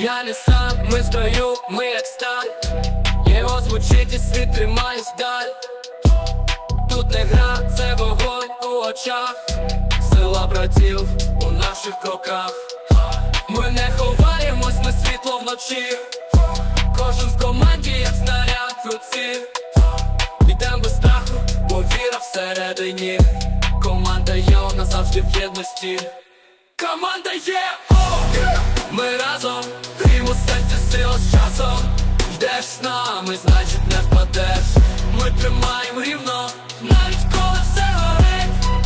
Я не сам, ми строю, ми як сталь. Його звучить і світ тримає вдаль. Тут не гра, це вогонь у очах. Сила братів у наших кроках Ми не ховаємось, ми світло вночі. Кожен в команді, як снаряд в руці. Йдем без страху, бо віра всередині. Команда є, назавжди в єдності. Команда є, з часом Йдеш з нами, значить не впадеш. Ми тримаємо рівно, навіть коли все горить.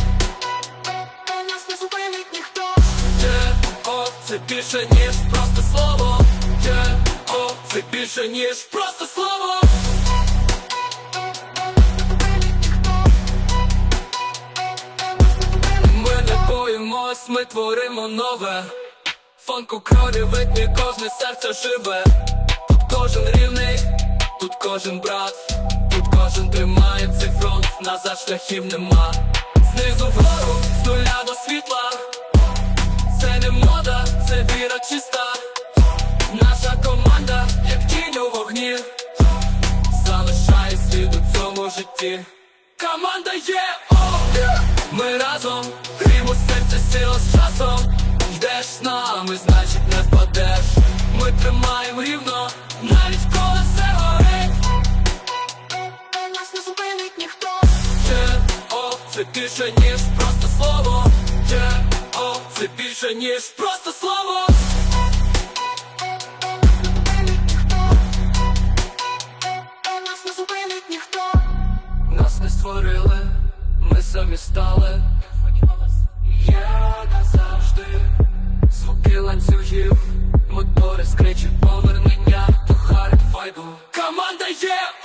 Нас не зупинить ніхто. Є, о, це більше ніж просто слово. Є, о, це більше ніж просто слово. Ми не боїмось, ми творимо нове Фонк у крові витмі, кожне серце живе. Тут кожен рівний, тут кожен брат. Тут кожен тримає цей фронт, назад шляхів нема. Знизу вгору, з нуля до світла. Це не мода, це віра чиста. Наша команда, як тінь у вогні Залишає слід у цьому житті. Команда є, о! Ми разом, крім у серці сила з часом Йдеш з нами, значить не впадеш. Ми тримаємо рівно, навіть коли все горить. Нас не зупинить ніхто. Є, о, це більше ніж просто слово. Є, о, це більше ніж просто слово. Нас не зупинить ніхто. Нас не створили, ми самі стали скричить повернення, то хард файду. Команда є!